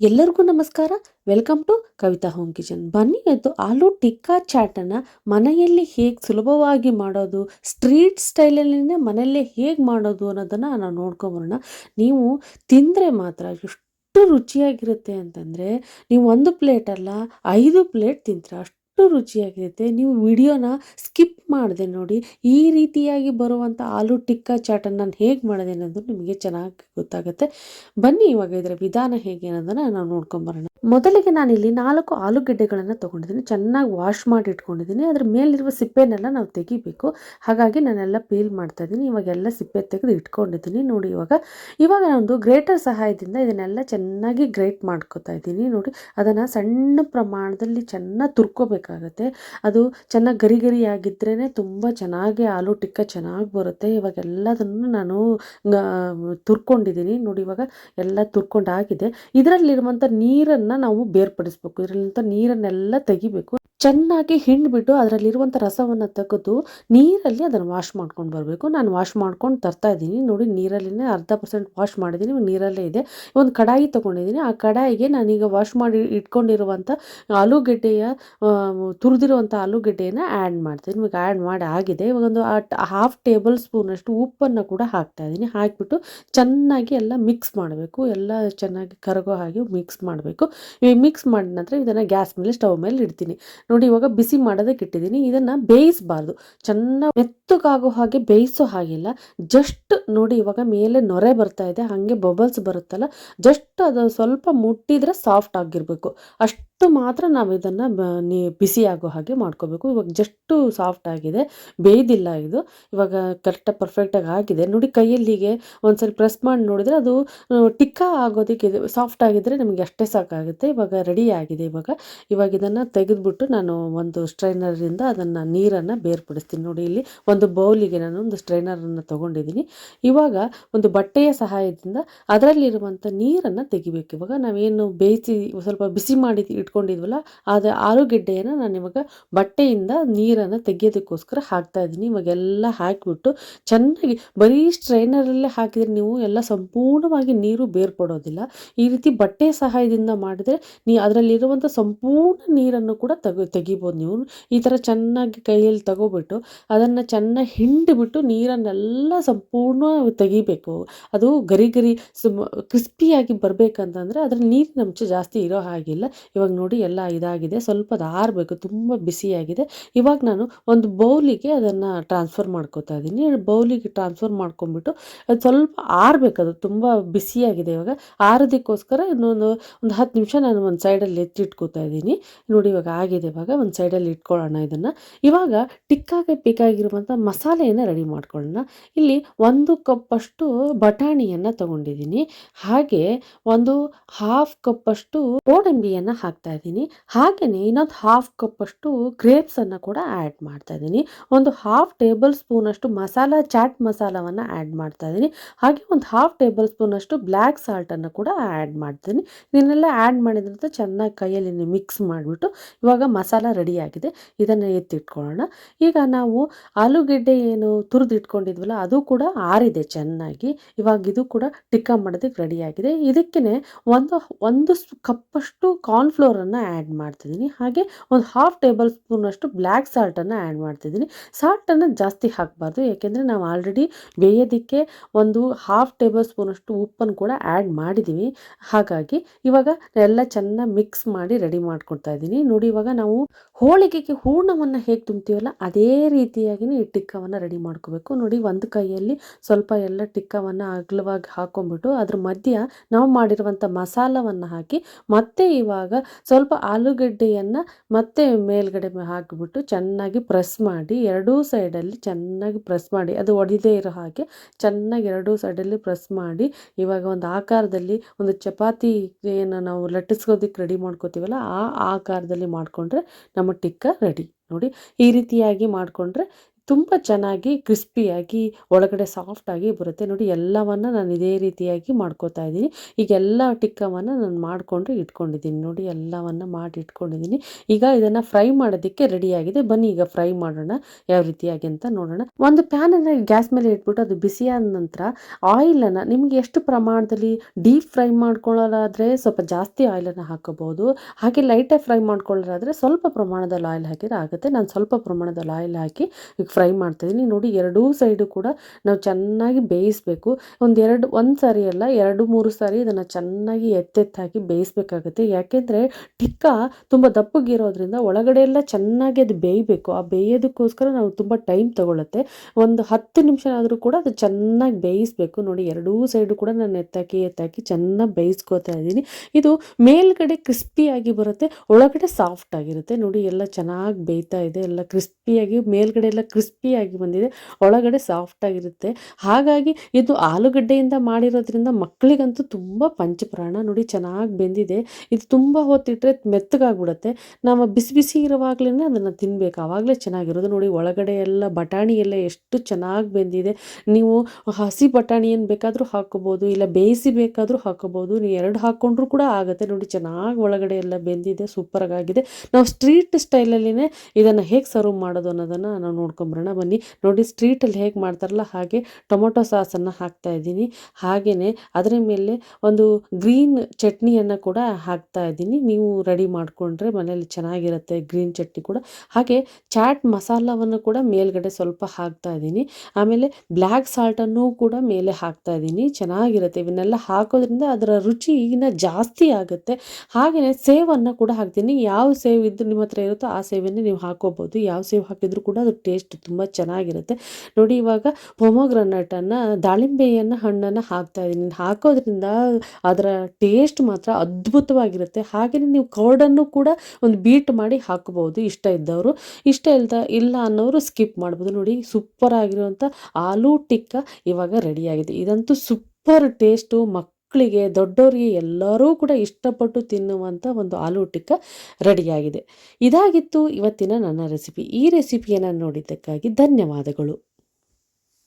ಎಲ್ಲರಿಗೂ ನಮಸ್ಕಾರ. Welcome to Kavitha home kitchen. ಬನ್ನಿ ಇವತ್ತು ಆಲೂ ಟಿಕ್ಕಾ ಚಾಟನ್ನು ಮನೆಯಲ್ಲಿ ಹೇಗೆ ಸುಲಭವಾಗಿ ಮಾಡೋದು, ಸ್ಟ್ರೀಟ್ ಸ್ಟೈಲಲ್ಲಿನೇ ಮನೆಯಲ್ಲೇ ಹೇಗೆ ಮಾಡೋದು ಅನ್ನೋದನ್ನು ನಾವು ನೋಡ್ಕೊಂಬರೋಣ ನೀವು ತಿಂದರೆ ಮಾತ್ರ ಎಷ್ಟು ರುಚಿಯಾಗಿರುತ್ತೆ ಅಂತಂದರೆ, ನೀವು ಒಂದು ಪ್ಲೇಟಲ್ಲ ಐದು ಪ್ಲೇಟ್ ತಿಂತೀರ. ಅಷ್ಟು ರುಚಿಯಾಗಿರುತ್ತೆ. ನೀವು ವಿಡಿಯೋನ ಸ್ಕಿಪ್ ಮಾಡಿದೆ ನೋಡಿ, ಈ ರೀತಿಯಾಗಿ ಬರುವಂಥ ಆಲೂ ಟಿಕ್ಕಾ ಚಾಟನ್ನು ನಾನು ಹೇಗೆ ಮಾಡಿದೆ ಅನ್ನೋದು ನಿಮಗೆ ಚೆನ್ನಾಗಿ ಗೊತ್ತಾಗುತ್ತೆ. ಬನ್ನಿ ಇವಾಗ ಇದರ ವಿಧಾನ ಹೇಗೆ ಅನ್ನೋದನ್ನು ನಾವು ನೋಡ್ಕೊಂಬರೋಣ ಮೊದಲಿಗೆ ನಾನಿಲ್ಲಿ ನಾಲ್ಕು ಆಲೂಗೆಡ್ಡೆಗಳನ್ನು ತೊಗೊಂಡಿದ್ದೀನಿ. ಚೆನ್ನಾಗಿ ವಾಶ್ ಮಾಡಿ ಇಟ್ಕೊಂಡಿದ್ದೀನಿ ಅದ್ರ ಮೇಲಿರುವ ಸಿಪ್ಪೆನೆಲ್ಲ ನಾವು ತೆಗಿಬೇಕು. ಹಾಗಾಗಿ ನಾನೆಲ್ಲ ಪೀಲ್ ಮಾಡ್ತಾ ಇದ್ದೀನಿ. ಇವಾಗೆಲ್ಲ ಸಿಪ್ಪೆ ತೆಗೆದು ಇಟ್ಕೊಂಡಿದ್ದೀನಿ. ನೋಡಿ ಇವಾಗ ಇವಾಗ ನಾನೊಂದು ಗ್ರೇಟರ್ ಸಹಾಯದಿಂದ ಇದನ್ನೆಲ್ಲ ಚೆನ್ನಾಗಿ ಗ್ರೇಟ್ ಮಾಡ್ಕೋತಾ ಇದ್ದೀನಿ. ನೋಡಿ, ಅದನ್ನು ಸಣ್ಣ ಪ್ರಮಾಣದಲ್ಲಿ ಚೆನ್ನಾಗಿ ತುರ್ಕೋಬೇಕಾಗತ್ತೆ ಅದು ಚೆನ್ನಾಗಿ ಗರಿ ಗರಿ ಆಗಿದ್ರೇ ತುಂಬ ಚೆನ್ನಾಗಿ ಆಲೂ ಟಿಕ್ಕ ಚೆನ್ನಾಗಿ ಬರುತ್ತೆ. ಇವಾಗ ಎಲ್ಲದನ್ನು ನಾನು ತುರ್ಕೊಂಡಿದ್ದೀನಿ ನೋಡಿ ಇವಾಗ ಎಲ್ಲ ತುರ್ಕೊಂಡಾಗಿದೆ ಇದರಲ್ಲಿರುವಂಥ ನೀರನ್ನು ನಾವು ಬೇರ್ಪಡಿಸ್ಬೇಕು. ಇದರಲ್ಲಿಂತ ನೀರನ್ನೆಲ್ಲ ತೆಗಿಬೇಕು. ಚೆನ್ನಾಗಿ ಹಿಂಡ್ಬಿಟ್ಟು ಅದರಲ್ಲಿರುವಂಥ ರಸವನ್ನು ತೆಗೆದು ನೀರಲ್ಲಿ ಅದನ್ನು ವಾಶ್ ಮಾಡ್ಕೊಂಡು ಬರಬೇಕು. ನಾನು ವಾಶ್ ಮಾಡ್ಕೊಂಡು ತರ್ತಾ ಇದ್ದೀನಿ. ನೋಡಿ, ನೀರಲ್ಲಿನೇ ಅರ್ಧ ಪರ್ಸೆಂಟ್ ವಾಶ್ ಮಾಡಿದ್ದೀನಿ. ನೀರಲ್ಲೇ ಇದೆ. ಒಂದು ಕಡಾಯಿ ತೊಗೊಂಡಿದ್ದೀನಿ. ಆ ಕಡಾಯಿಗೆ ನಾನೀಗ ವಾಶ್ ಮಾಡಿ ಇಟ್ಕೊಂಡಿರುವಂಥ ಆಲೂಗೆಡ್ಡೆಯ ತುರಿದಿರುವಂಥ ಆಲೂಗೆಡ್ಡೆಯನ್ನು ಆ್ಯಡ್ ಮಾಡ್ತೀನಿ. ಇವಾಗ ಆ್ಯಡ್ ಮಾಡಿ ಆಗಿದೆ. ಇವಾಗ ಒಂದು ಹಾಫ್ ಟೇಬಲ್ ಸ್ಪೂನಷ್ಟು ಉಪ್ಪನ್ನು ಕೂಡ ಹಾಕ್ತಾ ಇದ್ದೀನಿ. ಹಾಕಿಬಿಟ್ಟು ಚೆನ್ನಾಗಿ ಎಲ್ಲ ಮಿಕ್ಸ್ ಮಾಡಬೇಕು. ಎಲ್ಲ ಚೆನ್ನಾಗಿ ಕರಗೋ ಹಾಗೆ ಮಿಕ್ಸ್ ಮಾಡಬೇಕು. ಈ ಮಿಕ್ಸ್ ಮಾಡಿದ ನಂತರ ಇದನ್ನು ಗ್ಯಾಸ್ ಮೇಲೆ ಸ್ಟವ್ ಮೇಲೆ ಇಡ್ತೀನಿ. ನೋಡಿ ಇವಾಗ ಬಿಸಿ ಮಾಡೋದಕ್ಕೆ ಇಟ್ಟಿದ್ದೀನಿ. ಇದನ್ನು ಬೇಯಿಸಬಾರ್ದು. ಚೆನ್ನಾಗಿ ಮೆತ್ತಗಾಗೋ ಹಾಗೆ ಬೇಯಿಸೋ ಹಾಗಿಲ್ಲ ಜಸ್ಟ್ ನೋಡಿ ಇವಾಗ ಮೇಲೆ ನೊರೆ ಬರ್ತಾ ಇದೆ. ಹಾಗೆ ಬಬಲ್ಸ್ ಬರುತ್ತಲ್ಲ, ಜಸ್ಟ್ ಅದು ಸ್ವಲ್ಪ ಮುಟ್ಟಿದ್ರೆ ಸಾಫ್ಟ್ ಆಗಿರಬೇಕು. ಅಷ್ಟು ಮಾತ್ರ ನಾವು ಇದನ್ನು ಬಿಸಿ ಆಗೋ ಹಾಗೆ ಮಾಡ್ಕೋಬೇಕು. ಇವಾಗ ಜಸ್ಟು ಸಾಫ್ಟ್ ಆಗಿದೆ, ಬೇಯ್ದಿಲ್ಲ ಇದು. ಇವಾಗ ಕರೆಕ್ಟಾಗಿ ಪರ್ಫೆಕ್ಟಾಗಿ ಆಗಿದೆ. ನೋಡಿ ಕೈಯಲ್ಲಿಗೆ ಒಂದ್ಸರಿ ಪ್ರೆಸ್ ಮಾಡಿ ನೋಡಿದರೆ ಅದು ಟಿಕ್ಕ ಆಗೋದಕ್ಕೆ ಸಾಫ್ಟ್ ಆಗಿದ್ದರೆ ನಮಗೆ ಅಷ್ಟೇ ಸಾಕಾಗುತ್ತೆ. ಇವಾಗ ರೆಡಿ ಆಗಿದೆ ಇವಾಗ. ಇವಾಗ ಇದನ್ನು ತೆಗೆದುಬಿಟ್ಟು ನಾನು ಒಂದು ಸ್ಟ್ರೈನರಿಂದ ಅದನ್ನು ನೀರನ್ನು ಬೇರ್ಪಡಿಸ್ತೀನಿ. ನೋಡಿ ಇಲ್ಲಿ ಒಂದು ಬೌಲಿಗೆ ನಾನು ಒಂದು ಸ್ಟ್ರೈನರನ್ನು ತೊಗೊಂಡಿದ್ದೀನಿ. ಇವಾಗ ಒಂದು ಬಟ್ಟೆಯ ಸಹಾಯದಿಂದ ಅದರಲ್ಲಿರುವಂಥ ನೀರನ್ನು ತೆಗಿಬೇಕು. ಇವಾಗ ನಾವೇನು ಬೇಯಿಸಿ, ಸ್ವಲ್ಪ ಬಿಸಿ ಮಾಡಿ ಇಟ್ಕೊಂಡಿದ್ವಲ್ಲ ಅದು ಆಲೂಗೆಡ್ಡೆಯನ್ನು ನಾನು ಇವಾಗ ಬಟ್ಟೆಯಿಂದ ನೀರನ್ನು ತೆಗೆಯೋದಕ್ಕೋಸ್ಕರ ಹಾಕ್ತಾ ಇದ್ದೀನಿ. ಇವಾಗೆಲ್ಲ ಹಾಕಿಬಿಟ್ಟು ಚೆನ್ನಾಗಿ ಬರೀ ಸ್ಟ್ರೈನರಲ್ಲೇ ಹಾಕಿದರೆ ನೀವು ಎಲ್ಲ ಸಂಪೂರ್ಣವಾಗಿ ನೀರು ಬೇರ್ಪಡೋದಿಲ್ಲ ಈ ರೀತಿ ಬಟ್ಟೆ ಸಹಾಯದಿಂದ ಮಾಡಿದರೆ ನೀ ಅದರಲ್ಲಿರುವಂಥ ಸಂಪೂರ್ಣ ನೀರನ್ನು ಕೂಡ ತೆಗ, ತೆಗಿಬೋದು ನೀವು. ಈ ಥರ ಚೆನ್ನಾಗಿ ಕೈಯಲ್ಲಿ ತಗೋಬಿಟ್ಟು ಅದನ್ನು ಚೆನ್ನಾಗಿ ಹಿಂಡಿಬಿಟ್ಟು ನೀರನ್ನೆಲ್ಲ ಸಂಪೂರ್ಣ ತೆಗಿಬೇಕು. ಅದು ಗರಿ ಗರಿ ಕ್ರಿಸ್ಪಿಯಾಗಿ ಬರಬೇಕಂತಂದರೆ ಅದ್ರ ನೀರಿನ ಅಂಶ ಜಾಸ್ತಿ ಇರೋ ಹಾಗಿಲ್ಲ. ಇವಾಗ ನೋಡಿ ಎಲ್ಲ ಇದಾಗಿದೆ. ಸ್ವಲ್ಪ ಅದು ಆರಬೇಕು, ತುಂಬ ಬಿಸಿಯಾಗಿದೆ ಇವಾಗ ನಾನು ಒಂದು ಬೌಲಿಗೆ ಅದನ್ನು ಟ್ರಾನ್ಸ್ಫರ್ ಮಾಡ್ಕೋತಾ ಇದ್ದೀನಿ. ಬೌಲಿಗೆ ಟ್ರಾನ್ಸ್ಫರ್ ಮಾಡ್ಕೊಂಬಿಟ್ಟು ಅದು ಸ್ವಲ್ಪ ಅದು ತುಂಬ ಬಿಸಿಯಾಗಿದೆ ಇವಾಗ. ಆರೋದಕ್ಕೋಸ್ಕರ ಇನ್ನೊಂದು ಒಂದು ಹತ್ತು ನಿಮಿಷ ನಾನು ಒಂದು ಸೈಡಲ್ಲಿ ಎತ್ತಿಟ್ಕೋತಾ ಇದ್ದೀನಿ. ನೋಡಿ ಇವಾಗ ಆಗಿದೆ ಇವಾಗ, ಒಂದು ಸೈಡಲ್ಲಿ ಇಟ್ಕೊಳ್ಳೋಣ ಇದನ್ನು. ಇವಾಗ ಟಿಕ್ಕಾಗೆ ಬೇಕಾಗಿರುವಂಥ ಮಸಾಲೆಯನ್ನು ರೆಡಿ ಮಾಡ್ಕೊಳ್ಳೋಣ. ಇಲ್ಲಿ ಒಂದು ಕಪ್ಪಷ್ಟು ಬಟಾಣಿಯನ್ನು ತಗೊಂಡಿದ್ದೀನಿ. ಹಾಗೆ ಒಂದು ಹಾಫ್ ಕಪ್ಪಷ್ಟು ಗೋಡಂಬಿಯನ್ನು ಹಾಕ್ತಾ ಇದ್ದೀನಿ. ಹಾಗೆಯೇ ಇನ್ನೊಂದು ಹಾಫ್ ಕಪ್ಪಷ್ಟು ಗ್ರೇಪ್ಸನ್ನು ಕೂಡ ಆ್ಯಡ್ ಮಾಡ್ತಾ ಇದ್ದೀನಿ. ಒಂದು ಹಾಫ್ ಟೇಬಲ್ ಸ್ಪೂನಷ್ಟು ಮಸಾಲ ಚಾಟ್ ಮಸಾಲವನ್ನು ಆ್ಯಡ್ ಮಾಡ್ತಾ ಇದ್ದೀನಿ. ಹಾಗೆ ಒಂದು ಹಾಫ್ ಟೇಬಲ್ ಸ್ಪೂನಷ್ಟು ಬ್ಲ್ಯಾಕ್ ಸಾಲ್ಟನ್ನು ಕೂಡ ಆ್ಯಡ್ ಮಾಡ್ತೀನಿ ಇದನ್ನೆಲ್ಲ ಆ್ಯಡ್ ಮಾಡಿದ್ರಂತ ಚೆನ್ನಾಗಿ ಕೈಯಲ್ಲಿ ಮಿಕ್ಸ್ ಮಾಡಿಬಿಟ್ಟು ಇವಾಗ ಮಸಾಲ ರೆಡಿಯಾಗಿದೆ ಇದನ್ನು ಎತ್ತಿಟ್ಕೊಳ್ಳೋಣ. ಈಗ ನಾವು ಆಲೂಗೆಡ್ಡೆ ಏನು ತುರಿದಿಟ್ಕೊಂಡಿದ್ವಲ್ಲ, ಅದು ಕೂಡ ಆರಿದೆ ಚೆನ್ನಾಗಿ. ಇವಾಗ ಇದು ಕೂಡ ಟಿಕ್ಕ ಮಾಡೋದಕ್ಕೆ ರೆಡಿಯಾಗಿದೆ ಇದಕ್ಕೇ ಒಂದು ಒಂದು ಕಪ್ಪಷ್ಟು ಕಪ್ಪಷ್ಟು ಕಾರ್ನ್ಫ್ಲೋರನ್ನು ಆ್ಯಡ್ ಮಾಡ್ತಿದ್ದೀನಿ. ಹಾಗೆ ಒಂದು ಹಾಫ್ ಟೇಬಲ್ ಸ್ಪೂನಷ್ಟು ಬ್ಲ್ಯಾಕ್ ಸಾಲ್ಟನ್ನು ಆ್ಯಡ್ ಮಾಡ್ತಿದ್ದೀನಿ. ಸಾಲ್ಟನ್ನು ಜಾಸ್ತಿ ಹಾಕಬಾರ್ದು. ಯಾಕೆಂದರೆ ನಾವು ಆಲ್ರೆಡಿ ಬೇಯೋದಕ್ಕೆ ಒಂದು ಹಾಫ್ ಟೇಬಲ್ ಸ್ಪೂನಷ್ಟು ಉಪ್ಪನ್ನು ಕೂಡ ಆ್ಯಡ್ ಮಾಡಿದ್ದೀವಿ ಹಾಗಾಗಿ ಇವಾಗ ಎಲ್ಲ ಚೆನ್ನಾಗಿ ಮಿಕ್ಸ್ ಮಾಡಿ ರೆಡಿ ಮಾಡ್ಕೊಳ್ತಾ ಇದ್ದೀನಿ. ನೋಡಿ ಇವಾಗ ನಾವು ಹೋಳಿಗೆಗೆ ಹೂರ್ಣವನ್ನು ಹೇಗೆ ತುಂಬ್ತೀವಲ್ಲ, ಅದೇ ರೀತಿಯಾಗಿಯೇ ಈ ಟಿಕ್ಕವನ್ನು ರೆಡಿ ಮಾಡ್ಕೋಬೇಕು. ನೋಡಿ ಒಂದು ಕೈಯಲ್ಲಿ ಸ್ವಲ್ಪ ಎಲ್ಲ ಟಿಕ್ಕವನ್ನು ಅಗಲವಾಗಿ ಹಾಕೊಂಡ್ಬಿಟ್ಟು ಅದ್ರ ಮಧ್ಯ ನಾವು ಮಾಡಿರುವಂಥ ಮಸಾಲವನ್ನು ಹಾಕಿ ಮತ್ತೆ ಇವಾಗ ಸ್ವಲ್ಪ ಆಲೂಗಡ್ಡೆಯನ್ನು ಮತ್ತೆ ಮೇಲ್ಗಡೆ ಹಾಕಿಬಿಟ್ಟು ಚೆನ್ನಾಗಿ ಪ್ರೆಸ್ ಮಾಡಿ, ಎರಡೂ ಸೈಡಲ್ಲಿ ಚೆನ್ನಾಗಿ ಪ್ರೆಸ್ ಮಾಡಿ, ಅದು ಒಡಿದೇ ಇರೋ ಹಾಗೆ ಚೆನ್ನಾಗಿ ಎರಡೂ ಸೈಡಲ್ಲಿ ಪ್ರೆಸ್ ಮಾಡಿ, ಇವಾಗ ಒಂದು ಆಕಾರದಲ್ಲಿ ಒಂದು ಚಪಾತಿ ಏನು ನಾವು ಲಟ್ಟಿಸ್ಕೋದಕ್ಕೆ ರೆಡಿ ಮಾಡ್ಕೋತೀವಲ್ಲ, ಆ ಆಕಾರದಲ್ಲಿ ಮಾಡಿಕೊಂಡ್ರೆ ನಮ್ಮ ಟಿಕ್ಕ ರೆಡಿ. ನೋಡಿ, ಈ ರೀತಿಯಾಗಿ ಮಾಡಿಕೊಂಡ್ರೆ ತುಂಬ ಚೆನ್ನಾಗಿ, ಕ್ರಿಸ್ಪಿಯಾಗಿ, ಒಳಗಡೆ ಸಾಫ್ಟಾಗಿ ಬರುತ್ತೆ. ನೋಡಿ, ಎಲ್ಲವನ್ನು ನಾನು ಇದೇ ರೀತಿಯಾಗಿ ಮಾಡ್ಕೋತಾ ಇದ್ದೀನಿ. ಈಗ ಎಲ್ಲ ಟಿಕ್ಕವನ್ನು ನಾನು ಮಾಡಿಕೊಂಡು ಇಟ್ಕೊಂಡಿದ್ದೀನಿ. ನೋಡಿ, ಎಲ್ಲವನ್ನು ಮಾಡಿ ಇಟ್ಕೊಂಡಿದ್ದೀನಿ. ಈಗ ಇದನ್ನು ಫ್ರೈ ಮಾಡೋದಕ್ಕೆ ರೆಡಿಯಾಗಿದೆ ಬನ್ನಿ, ಈಗ ಫ್ರೈ ಮಾಡೋಣ. ಯಾವ ರೀತಿಯಾಗಿ ಅಂತ ನೋಡೋಣ. ಒಂದು ಪ್ಯಾನನ್ನು ಗ್ಯಾಸ್ ಮೇಲೆ ಇಟ್ಬಿಟ್ಟು ಅದು ಬಿಸಿಯಾದ ನಂತರ ಆಯಿಲನ್ನು ನಿಮಗೆ ಎಷ್ಟು ಪ್ರಮಾಣದಲ್ಲಿ ಡೀಪ್ ಫ್ರೈ ಮಾಡ್ಕೊಳ್ಳೋದಾದರೆ ಸ್ವಲ್ಪ ಜಾಸ್ತಿ ಆಯಿಲನ್ನು ಹಾಕೋಬಹುದು. ಹಾಗೆ ಲೈಟಾಗಿ ಫ್ರೈ ಮಾಡ್ಕೊಳ್ಳೋದಾದರೆ ಸ್ವಲ್ಪ ಪ್ರಮಾಣದಲ್ಲಿ ಆಯಿಲ್ ಹಾಕಿದರೆ ಆಗುತ್ತೆ. ನಾನು ಸ್ವಲ್ಪ ಪ್ರಮಾಣದಲ್ಲಿ ಆಯಿಲ್ ಹಾಕಿ ಫ್ರೈ ಮಾಡ್ತಾಯಿದ್ದೀನಿ ನೋಡಿ, ಎರಡೂ ಸೈಡು ಕೂಡ ನಾವು ಚೆನ್ನಾಗಿ ಬೇಯಿಸಬೇಕು. ಒಂದೆರಡು ಒಂದು ಸಾರಿ ಅಲ್ಲ, ಎರಡು, ಮೂರು ಸಾರಿ ಇದನ್ನು ಚೆನ್ನಾಗಿ ಎತ್ತೆತ್ತಾಕಿ ಬೇಯಿಸಬೇಕಾಗುತ್ತೆ. ಯಾಕೆಂದರೆ ಟಿಕ್ಕ ತುಂಬ ದಪ್ಪಗಿರೋದ್ರಿಂದ ಒಳಗಡೆ ಎಲ್ಲ ಚೆನ್ನಾಗಿ ಅದು ಬೇಯಬೇಕು. ಆ ಬೇಯೋದಕ್ಕೋಸ್ಕರ ನಾವು ತುಂಬ ಟೈಮ್ ತಗೊಳ್ಳುತ್ತೆ ಒಂದು ಹತ್ತು ನಿಮಿಷ ಆದರೂ ಕೂಡ ಅದು ಚೆನ್ನಾಗಿ ಬೇಯಿಸಬೇಕು. ನೋಡಿ, ಎರಡೂ ಸೈಡು ಕೂಡ ನಾನು ಎತ್ತಾಕಿ ಎತ್ತಾಕಿ ಚೆನ್ನಾಗಿ ಬೇಯಿಸ್ಕೋತಾ ಇದ್ದೀನಿ ಇದು ಮೇಲ್ಗಡೆ ಕ್ರಿಸ್ಪಿಯಾಗಿ ಬರುತ್ತೆ, ಒಳಗಡೆ ಸಾಫ್ಟ್ ಆಗಿರುತ್ತೆ. ನೋಡಿ, ಎಲ್ಲ ಚೆನ್ನಾಗಿ ಬೇಯ್ತಾ ಇದೆ. ಎಲ್ಲ ಕ್ರಿಸ್ಪಿಯಾಗಿ ಮೇಲ್ಗಡೆ ಎಲ್ಲ ಕ್ರಿಸ್ಪಿಯಾಗಿ ಬಂದಿದೆ, ಒಳಗಡೆ ಸಾಫ್ಟ್ ಆಗಿರುತ್ತೆ. ಹಾಗಾಗಿ ಇದು ಆಲೂಗಡ್ಡೆಯಿಂದ ಮಾಡಿರೋದ್ರಿಂದ ಮಕ್ಕಳಿಗಂತೂ ತುಂಬ ಪಂಚಪ್ರಾಣ ನೋಡಿ ಚೆನ್ನಾಗಿ ಬೆಂದಿದೆ. ಇದು ತುಂಬ ಹೊತ್ತಿಟ್ಟರೆ ಮೆತ್ತಗಾಗ್ಬಿಡುತ್ತೆ. ನಾವು ಬಿಸಿ ಬಿಸಿ ಇರುವಾಗಲೇ ಅದನ್ನು ತಿನ್ನಬೇಕು ಆವಾಗಲೇ ಚೆನ್ನಾಗಿರೋದು ನೋಡಿ, ಒಳಗಡೆ ಎಲ್ಲ ಬಟಾಣಿ ಎಲ್ಲ ಎಷ್ಟು ಚೆನ್ನಾಗಿ ಬೆಂದಿದೆ. ನೀವು ಹಸಿ ಬಟಾಣಿ ಏನು ಬೇಕಾದರೂ ಹಾಕೋಬೋದು ಇಲ್ಲ ಬೇಯಿಸಿ ಬೇಕಾದರೂ ಹಾಕೋಬೋದು ನೀವು ಎರಡು ಹಾಕ್ಕೊಂಡ್ರೂ ಕೂಡ ಆಗುತ್ತೆ ನೋಡಿ, ಚೆನ್ನಾಗಿ ಒಳಗಡೆ ಎಲ್ಲ ಬೆಂದಿದೆ ಸೂಪರಾಗಿದೆ ನಾವು ಸ್ಟ್ರೀಟ್ ಸ್ಟೈಲಲ್ಲಿನೇ ಇದನ್ನು ಹೇಗೆ ಸರ್ವ್ ಮಾಡೋದು ಅನ್ನೋದನ್ನು ನಾವು ನೋಡ್ಕೊಂಬರೋಣ ಬನ್ನಿ. ನೋಡಿ ಸ್ಟ್ರೀಟಲ್ಲಿ ಹೇಗೆ ಮಾಡ್ತಾರಲ್ಲ, ಹಾಗೆ ಟೊಮೊಟೊ ಸಾಸನ್ನು ಹಾಕ್ತಾ ಇದ್ದೀನಿ. ಹಾಗೆಯೇ ಅದರ ಮೇಲೆ ಒಂದು ಗ್ರೀನ್ ಚಟ್ನಿಯನ್ನು ಕೂಡ ಹಾಕ್ತಾ ಇದ್ದೀನಿ. ನೀವು ರೆಡಿ ಮಾಡಿಕೊಂಡ್ರೆ ಮನೇಲಿ ಚೆನ್ನಾಗಿರುತ್ತೆ ಗ್ರೀನ್ ಚಟ್ನಿ ಕೂಡ. ಹಾಗೆ ಚಾಟ್ ಮಸಾಲವನ್ನು ಕೂಡ ಮೇಲ್ಗಡೆ ಸ್ವಲ್ಪ ಹಾಕ್ತಾ ಇದ್ದೀನಿ. ಆಮೇಲೆ ಬ್ಲ್ಯಾಕ್ ಸಾಲ್ಟನ್ನು ಕೂಡ ಮೇಲೆ ಹಾಕ್ತಾ ಇದ್ದೀನಿ. ಚೆನ್ನಾಗಿರುತ್ತೆ. ಇವನ್ನೆಲ್ಲ ಹಾಕೋದ್ರಿಂದ ಅದರ ರುಚಿ ಈಗಿನ ಜಾಸ್ತಿ ಆಗುತ್ತೆ. ಹಾಗೆಯೇ ಸೇವನ್ನು ಕೂಡ ಹಾಕ್ತೀನಿ. ಯಾವ ಸೇವ್ ಇದ್ದು ನಿಮ್ಮ ಹತ್ರ ಇರುತ್ತೋ ಆ ಸೇವನ್ನೇ ನೀವು ಹಾಕೋಬೋದು. ಯಾವ ಸೇವ್ ಹಾಕಿದ್ರು ಕೂಡ ಅದು ಟೇಸ್ಟ್ ತುಂಬ ಚೆನ್ನಾಗಿರುತ್ತೆ. ನೋಡಿ ಇವಾಗ ಪೊಮೊಗ್ರನಟನ್ನು, ದಾಳಿಂಬೆಯನ್ನು, ಹಣ್ಣನ್ನು ಹಾಕ್ತಾ ಇದ್ದೀನಿ. ಹಾಕೋದ್ರಿಂದ ಅದರ ಟೇಸ್ಟ್ ಮಾತ್ರ ಅದ್ಭುತವಾಗಿರುತ್ತೆ. ಹಾಗೆಯೇ ನೀವು ಕರ್ಡನ್ನು ಕೂಡ ಒಂದು ಬೀಟ್ ಮಾಡಿ ಹಾಕ್ಬೋದು ಇಷ್ಟ ಇದ್ದವರು. ಇಷ್ಟ ಇಲ್ದ, ಇಲ್ಲ ಅನ್ನೋರು ಸ್ಕಿಪ್ ಮಾಡ್ಬೋದು. ನೋಡಿ ಸೂಪರ್ ಆಗಿರುವಂಥ ಆಲೂ ಟಿಕ್ಕ ಇವಾಗ ರೆಡಿಯಾಗಿದೆ. ಇದಂತೂ ಸೂಪರ್ ಟೇಸ್ಟು ಮಕ್ಕಳಿಗೆ ದೊಡ್ಡವರಿಗೆ ಎಲ್ಲರೂ ಕೂಡ ಇಷ್ಟಪಟ್ಟು ತಿನ್ನುವಂಥ ಒಂದು ಆಲೂ ಟಿಕ್ಕ ರೆಡಿಯಾಗಿದೆ. ಇದಾಗಿತ್ತು ಇವತ್ತಿನ ನನ್ನ ರೆಸಿಪಿ ಈ ರೆಸಿಪಿಯನ್ನು ನೋಡಿದ್ದಕ್ಕಾಗಿ ಧನ್ಯವಾದಗಳು.